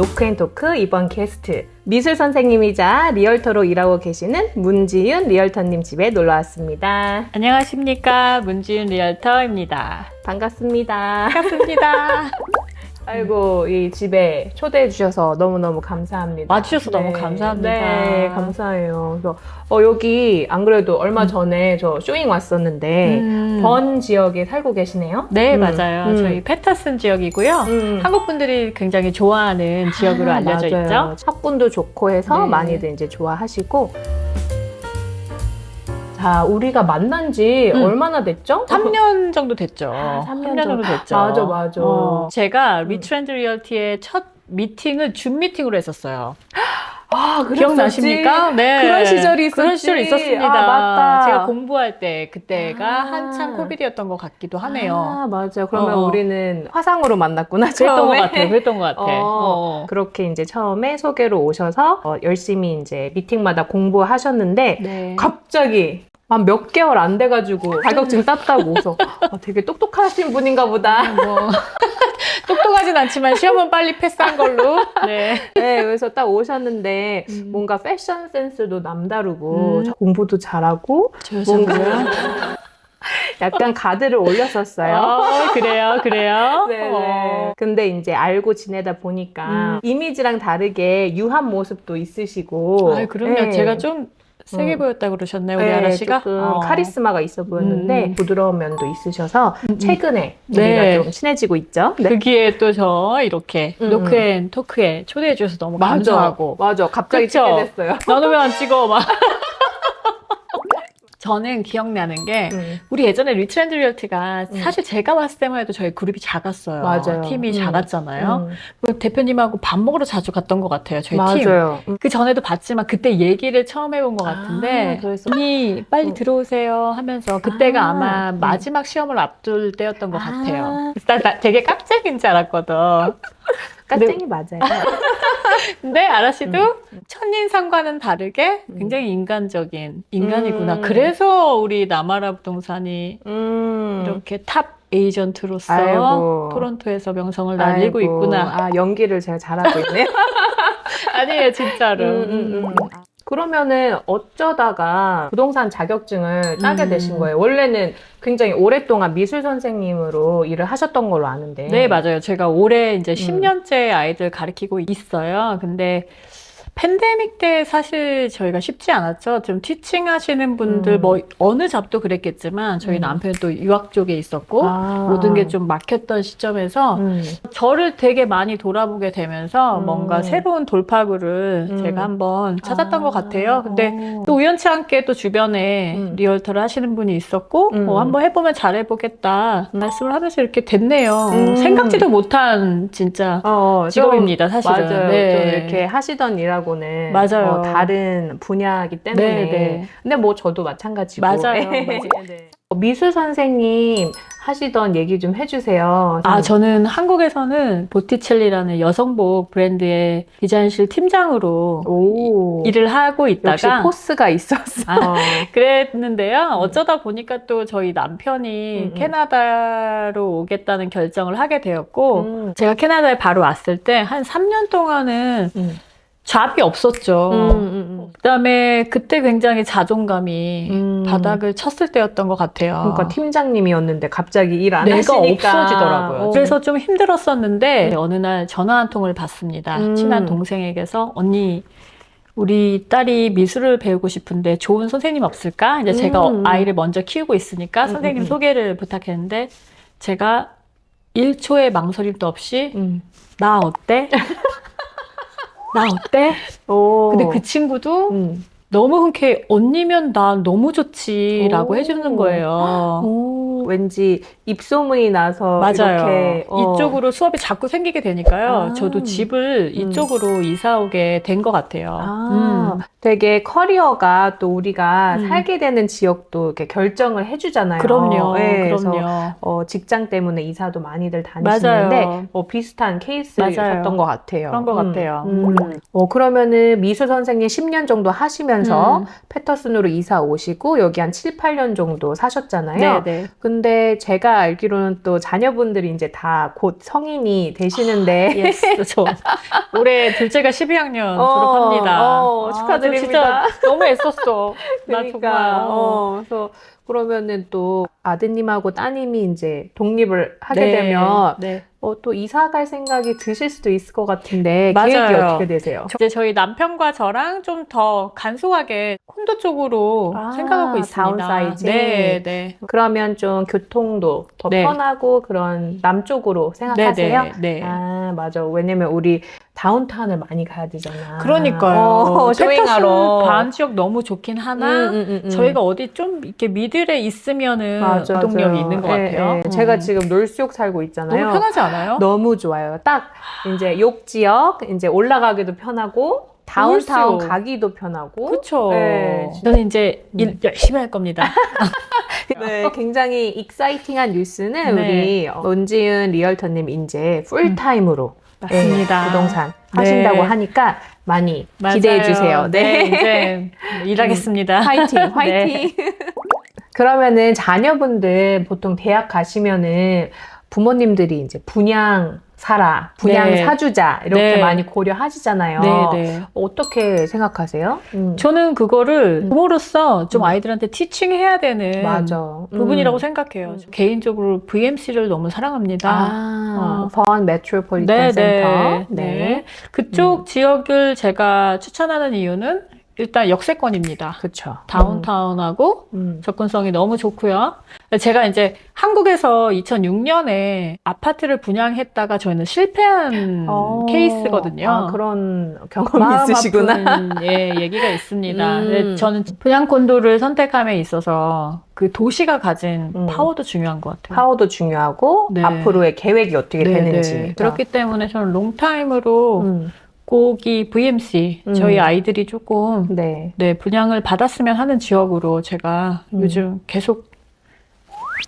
노크앤토크 이번 게스트 미술 선생님이자 리얼터로 일하고 계시는 문지윤 리얼터님 집에 놀러 왔습니다. 안녕하십니까 문지윤 리얼터입니다. 반갑습니다. 반갑습니다. 아이고 이 집에 초대해 주셔서 너무 너무 감사합니다. 와주셔서 너무 감사합니다. 네, 감사해요. 그래서 어, 여기 안 그래도 얼마 전에 저 쇼잉 왔었는데 음. 번 지역에 살고 계시네요. 네 음, 맞아요. 음. 저희 페타슨 지역이고요. 음. 한국 분들이 굉장히 좋아하는 지역으로 아, 알려져 맞아요. 있죠. 학군도 좋고 해서 네. 많이들 이제 좋아하시고. 자, 우리가 만난 지 음. 얼마나 됐죠? 3년 정도 됐죠. 아, 삼 3년, 년 정도 정도. 됐죠. 맞아, 맞아. 어, 제가 음. 리트렌드 리얼티의 첫 미팅을 줌 미팅으로 했었어요. 아? 기억나십니까? 네. 그런 시절이 있었지. 그런 시절이 있었습니다. 아, 맞다. 제가 공부할 때 그때가 아. 한창 코비드였던 것 같기도 하네요. 아, 맞아요. 그러면 어. 우리는 화상으로 만났구나. 그랬던 것. 같아요. 그랬던 것 같아. 어, 어. 그렇게 이제 처음에 소개로 오셔서 어, 열심히 이제 미팅마다 공부하셨는데 네. 갑자기 한 몇 개월 안 돼가지고 자격증 땄다고 그래서 아, 되게 똑똑하신 분인가 보다. 뭐 똑똑하진 않지만 시험은 빨리 패스한 걸로. 네. 네, 그래서 딱 오셨는데 음. 뭔가 패션 센스도 남다르고 음. 공부도 잘하고 뭔가 약간 가드를 올렸었어요. 어, 그래요, 그래요. 네네. 어. 근데 이제 알고 지내다 보니까 음. 이미지랑 다르게 유한 모습도 있으시고. 아, 그럼요. 네. 제가 좀 세게 음. 보였다 그러셨나요, 우리 네, 아라 씨가? 조금 어. 카리스마가 있어 보였는데 음. 부드러운 면도 있으셔서 음. 최근에 네. 우리가 좀 친해지고 있죠. 네. 그 기회에 또 저 이렇게 음, 노크앤 토크에 초대해 주셔서 너무 감사하고 맞아. 갑자기 그쵸? 찍게 됐어요. 나는 왜 안 찍어 막 저는 기억나는 게 음. 우리 예전에 리트렌드 리얼티가 음. 사실 제가 봤을 때만 해도 저희 그룹이 작았어요. 맞아요. 팀이 음. 작았잖아요. 음. 그 대표님하고 밥 먹으러 자주 갔던 것 같아요. 저희 팀. 맞아요. 음. 그 전에도 봤지만 그때 얘기를 처음 해본 것 같은데 아, 언니 빨리 음. 들어오세요 하면서 그때가 아, 아, 마 음. 마지막 시험을 앞둘 때였던 것 아. 같아요. 나, 나 되게 깍쟁인 줄 알았거든. 깍쟁이 맞아요. 근데 아라 씨도 음. 첫인상과는 다르게 음. 굉장히 인간적인 인간이구나. 음. 그래서 우리 남아라 부동산이 음. 이렇게 탑 에이전트로서 아이고. 토론토에서 명성을 날리고 아이고. 있구나. 아, 연기를 제가 잘하고 있네요. 아니에요, 진짜로. 음, 음, 음. 그러면은 어쩌다가 부동산 자격증을 따게 음. 되신 거예요? 원래는 굉장히 오랫동안 미술 선생님으로 일을 하셨던 걸로 아는데. 네, 맞아요. 제가 올해 이제 음. 10년째 아이들 가르치고 있어요. 근데 팬데믹 때 사실 저희가 쉽지 않았죠. 좀 티칭 하시는 분들, 음. 뭐, 어느 잡도 그랬겠지만, 저희 음. 남편이 또 유학 쪽에 있었고, 아. 모든 게 좀 막혔던 시점에서, 음. 저를 되게 많이 돌아보게 되면서, 음. 뭔가 새로운 돌파구를 음. 제가 한번 찾았던 아. 것 같아요. 근데 어. 또 우연치 않게 또 주변에 음. 리얼터를 하시는 분이 있었고, 음. 어, 한번 해보면 잘해보겠다 말씀을 하면서 이렇게 됐네요. 음. 생각지도 못한 진짜 어, 좀- 직업입니다, 사실은. 맞아요. 네. 좀 이렇게 하시던 일하고는 맞아요. 어, 다른 분야이기 때문에. 네, 네. 근데 뭐 저도 마찬가지고. 맞아요. 네. 맞아요. 어, 미술 선생님 하시던 얘기 좀 해주세요. 아, 저는 한국에서는 보티첼리라는 여성복 브랜드의 디자인실 팀장으로 오. 일을 하고 있다가 역시 포스가 있었어. 아, 그랬는데요. 어쩌다 보니까 또 저희 남편이 음, 음. 캐나다로 오겠다는 결정을 하게 되었고, 음. 제가 캐나다에 바로 왔을 때 한 3년 동안은 음. 잡이 없었죠. 음, 음, 그다음에 그때 굉장히 자존감이 음. 바닥을 쳤을 때였던 것 같아요. 그러니까 팀장님이었는데 갑자기 일 안 하시니까 없어지더라고요. 어. 그래서 좀 힘들었었는데 어느 날 전화 한 통을 받습니다. 음. 친한 동생에게서 언니 우리 딸이 미술을 배우고 싶은데 좋은 선생님 없을까? 이제 제가 음. 아이를 먼저 키우고 있으니까 음, 선생님 음, 음. 소개를 부탁했는데 제가 1초의 망설임도 없이 음. 나 어때? 나 어때? 오. 근데 그 친구도 음. 너무 흔쾌히 언니면 나 너무 좋지라고 오. 해주는 거예요. 오, 왠지 입소문이 나서 맞아요. 이렇게 어. 이쪽으로 수업이 자꾸 생기게 되니까요. 아. 저도 집을 음. 이쪽으로 이사 오게 된 것 같아요. 아, 음. 되게 커리어가 또 우리가 음. 살게 되는 지역도 이렇게 결정을 해주잖아요. 그럼요. 네, 그럼요. 어, 직장 때문에 이사도 많이들 다니시는데. 어, 비슷한 케이스였던. 것 같아요. 그런 것 음, 같아요. 음. 어, 그러면은 미술 선생님 10년 정도 하시면서 음. 패터슨으로 이사 오시고 여기 한 7, 8년 정도 사셨잖아요. 네, 네. 근데 제가 알기로는 또 자녀분들이 이제 다 곧 성인이 되시는데 예스, 저 올해 둘째가 12학년 어, 졸업합니다. 어, 아, 축하드립니다. 저 진짜 너무 애썼어. 나 그러니까 정말. 어. 어, 그래서 그러면은 또 아드님하고 따님이 이제 독립을 하게 네, 되면 네. 어, 또 이사 갈 생각이 드실 수도 있을 것 같은데 맞아요. 계획이 어떻게 되세요? 이제 저희 남편과 저랑 좀 더 간소하게 콘도 쪽으로 아, 생각하고 있습니다. 다운사이징. 네, 네. 그러면 좀 교통도 더 네. 편하고 그런 남쪽으로 생각하세요? 네, 네, 네. 아, 맞아. 왜냐면 우리 다운타운을 많이 가야 되잖아. 그러니까요. 어, 쇼잉하러. 패터슨 반 지역 너무 좋긴 하나 음, 음, 음, 음. 저희가 어디 좀 이렇게 미들에 있으면은 맞아, 맞아요. 있는 것 예, 같아요. 예. 제가 음. 지금 놀수욕 살고 있잖아요. 너무 편하지 않아요? 너무 좋아요. 딱 이제 욕 지역 이제 올라가기도 편하고 다운타운 놀수욕. 가기도 편하고 그렇죠. 네. 저는 이제 일 열심히 할 겁니다. 네, 굉장히 익사이팅한 뉴스는 네. 우리 어, 문지은 리얼터님 이제 풀타임으로 맞습니다. 네, 부동산 네. 하신다고 하니까 많이 맞아요. 기대해 주세요. 네, 네. 이제 일하겠습니다. 화이팅, 네. 화이팅. 그러면은 자녀분들 보통 대학 가시면은 부모님들이 이제 분양 사라, 분양 네. 사주자 이렇게 네. 많이 고려하시잖아요. 네, 네. 어떻게 생각하세요? 음. 저는 그거를 음. 부모로서 좀 음. 아이들한테 티칭해야 되는 맞아. 부분이라고 음. 생각해요. 음. 개인적으로 VMC를 너무 사랑합니다. 아, 번 메트로폴리탄 네, 센터. 네, 네. 그쪽 음. 지역을 제가 추천하는 이유는 일단 역세권입니다. 그쵸. 다운타운하고 음. 접근성이 너무 좋고요. 제가 이제 한국에서 2006년에 아파트를 분양했다가 저희는 실패한 어. 케이스거든요. 아, 그런 경험이 있으시구나. 예, 얘기가 있습니다. 음. 근데 저는 분양 콘도를 선택함에 있어서 그 도시가 가진 음. 파워도 중요한 것 같아요. 파워도 중요하고 네. 앞으로의 계획이 어떻게 네, 되는지. 네. 그렇기 때문에 저는 롱타임으로 음. 꼭이 VMC 음. 저희 아이들이 조금 네. 네, 분양을 받았으면 하는 지역으로 제가 음. 요즘 계속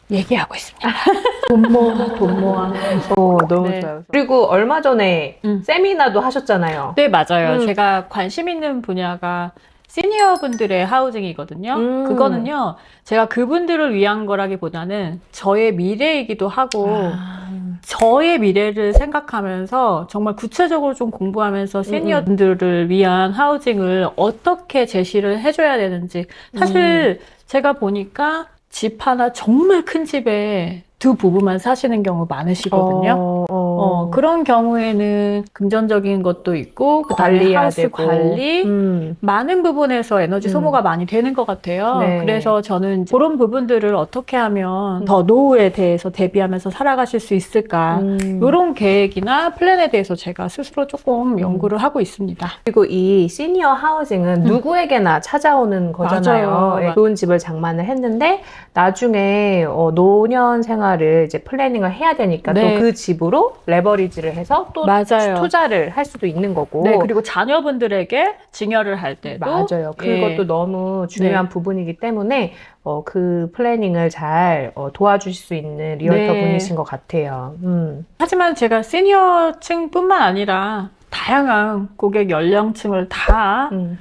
얘기하고 있습니다. 돈 모아, 돈 모아. 어, 너무 네. 좋아요. 그리고 얼마 전에 음. 세미나도 하셨잖아요. 네, 맞아요. 음. 제가 관심 있는 분야가 시니어 분들의 하우징이거든요. 음. 그거는요, 제가 그분들을 위한 거라기보다는 저의 미래이기도 하고, 아. 저의 미래를 생각하면서 정말 구체적으로 좀 공부하면서 시니어 분들을 위한 하우징을 어떻게 제시를 해줘야 되는지. 사실 제가 보니까 집 하나 정말 큰 집에 두 부부만 사시는 경우 많으시거든요. 어, 어. 어, 그런 경우에는 금전적인 것도 있고, 그 다음에 관리해야 하우스 되고. 관리, 음. 많은 부분에서 에너지 음. 소모가 많이 되는 것 같아요. 네. 그래서 저는 그런 부분들을 어떻게 하면 음. 더 노후에 대해서 대비하면서 살아가실 수 있을까. 음. 이런 계획이나 플랜에 대해서 제가 스스로 조금 연구를 하고 있습니다. 그리고 이 시니어 하우징은 음. 누구에게나 찾아오는 거잖아요. 맞아요. 예, 좋은 집을 장만을 했는데 나중에 어, 노년 생활 을 이제 플래닝을 해야 되니까 네. 또그 집으로 레버리지를 해서 또 맞아요. 투자를 할 수도 있는 거고. 네, 그리고 자녀분들에게 증여를 할 때도 맞아요. 예. 그것도 너무 중요한 네. 부분이기 때문에 어, 그 플래닝을 잘 어, 도와주실 수 있는 리얼터 네. 분이신 것 같아요. 음. 하지만 제가 시니어층뿐만 아니라 다양한 고객 연령층을 다, 음.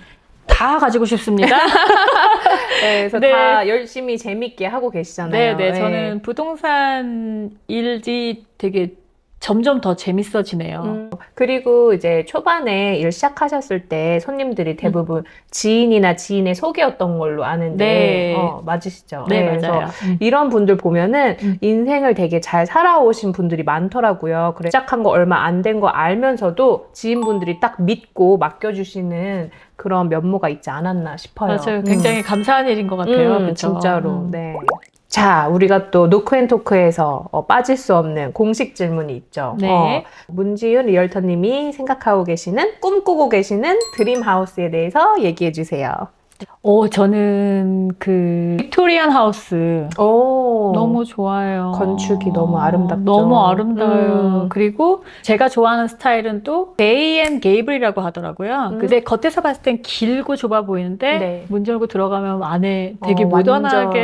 다 가지고 싶습니다. 네, 그래서 네. 다 열심히 재밌게 하고 계시잖아요. 네, 네. 저는 부동산 일이 되게 점점 더 재밌어지네요. 음, 그리고 이제 초반에 일 시작하셨을 때 손님들이 대부분 지인이나 지인의 소개였던 걸로 아는데 네. 어, 맞으시죠? 네, 그래서 맞아요. 음. 이런 분들 보면은 음. 인생을 되게 잘 살아오신 분들이 많더라고요. 그래 시작한 거 얼마 안 된 거 알면서도 지인분들이 딱 믿고 맡겨주시는 그런 면모가 있지 않았나 싶어요. 맞아요. 음. 굉장히 감사한 일인 것 같아요. 음? 진짜로. 음. 네. 자, 우리가 또 노크앤토크에서 어, 빠질 수 없는 공식 질문이 있죠. 네. 어, 문지윤 리얼터님이 생각하고 계시는, 꿈꾸고 계시는 드림하우스에 대해서 얘기해 주세요. 어, 저는 그 빅토리안 하우스 오. 너무 좋아요. 건축이 너무 아름답죠. 너무 아름다워요. 음. 그리고 제가 좋아하는 스타일은 또 데이 앤 게이블이라고 하더라고요. 음. 근데 겉에서 봤을 땐 길고 좁아 보이는데 네. 문 열고 들어가면 안에 되게 어, 모던하게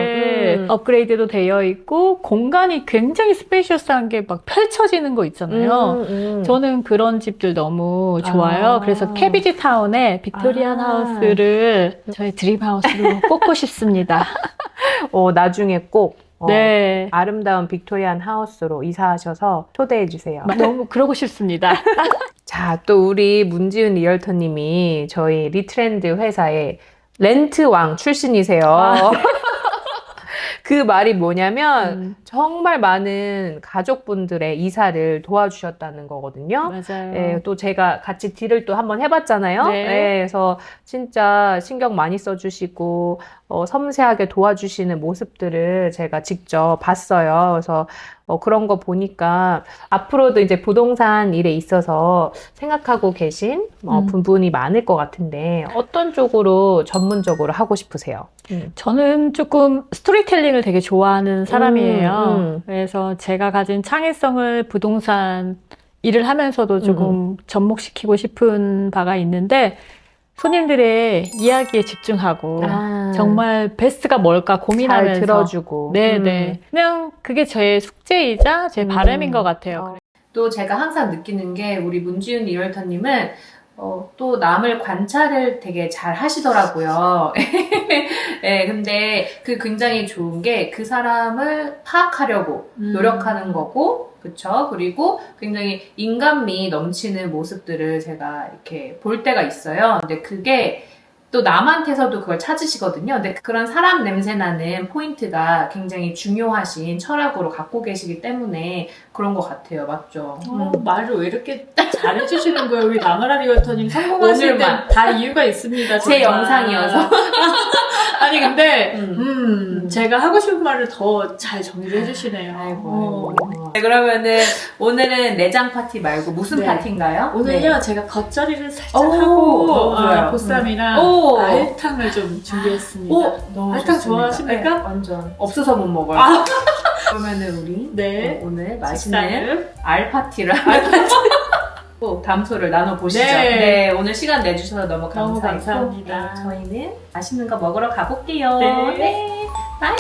완전, 음. 업그레이드도 되어 있고 공간이 굉장히 스페이셔스한 게 막 펼쳐지는 거 있잖아요. 음, 음. 저는 그런 집들 너무 좋아요. 아. 그래서 캐비지 타운에 빅토리안 아. 하우스를 저의 드림 하우스로 꼽고 싶습니다. 어, 나중에 꼭 어, 네. 아름다운 빅토리안 하우스로 이사하셔서 초대해 주세요. 너무 그러고 싶습니다. 자, 또 우리 문지은 리얼터님이 저희 리트렌드 회사의 렌트왕 출신이세요. 아. 그 말이 뭐냐면 음, 정말 많은 가족분들의 이사를 도와주셨다는 거거든요. 맞아요. 예, 또 제가 같이 딜을 또 한번 해봤잖아요. 네. 예, 그래서 진짜 신경 많이 써주시고 어, 섬세하게 도와주시는 모습들을 제가 직접 봤어요. 그래서 어, 그런 거 보니까 앞으로도 이제 부동산 일에 있어서 생각하고 계신 어, 음. 부분이 많을 것 같은데 어떤 쪽으로 전문적으로 하고 싶으세요? 음. 저는 조금 스토리텔링을 되게 좋아하는 사람이에요. 음, 음. 그래서 제가 가진 창의성을 부동산 일을 하면서도 조금 음, 접목시키고 싶은 바가 있는데 손님들의 이야기에 집중하고 아, 정말 베스트가 뭘까 잘 고민하면서 들어주고 네, 음. 네. 그냥 그게 저의 숙제이자 제 음. 바람인 것 같아요. 어. 또 제가 항상 느끼는 게 우리 문지윤 리얼터님은 어, 또 남을 관찰을 되게 잘 하시더라고요. 네, 근데 그 굉장히 좋은 게 그 사람을 파악하려고 음. 노력하는 거고, 그쵸? 그리고 굉장히 인간미 넘치는 모습들을 제가 이렇게 볼 때가 있어요. 근데 그게 또 남한테서도 그걸 찾으시거든요. 근데 그런 사람 냄새 나는 포인트가 굉장히 중요하신 철학으로 갖고 계시기 때문에 그런 것 같아요. 맞죠? 어, 음. 말을 왜 이렇게 잘해주시는 거예요, 우리 나가라 리얼터님. 성공하실 오늘만. 때다 이유가 있습니다. 제 정말. 영상이어서. 아니, 근데, 음. 음, 음. 제가 하고 싶은 말을 더 잘 정리를 해주시네요. 아이고, 어. 아이고. 네, 그러면은 오늘은 내장 파티 말고 무슨 네. 파티인가요? 오늘요, 네. 제가 겉절이를 살짝 오, 하고, 좋아요. 아, 보쌈이랑 오. 알탕을 좀 준비했습니다. 오, 너무 알탕 좋습니다. 좋아하십니까? 네, 완전. 없어서 못 먹어요. 아. 그러면은 우리 네. 어, 오늘 맛있는 식사를. 알 파티를 또 담소를 나눠보시죠. 네. 네. 오늘 시간 내주셔서 너무 너무 감사했고 감사합니다. 네, 저희는 맛있는 거 먹으러 가볼게요. 네. 네. 바이.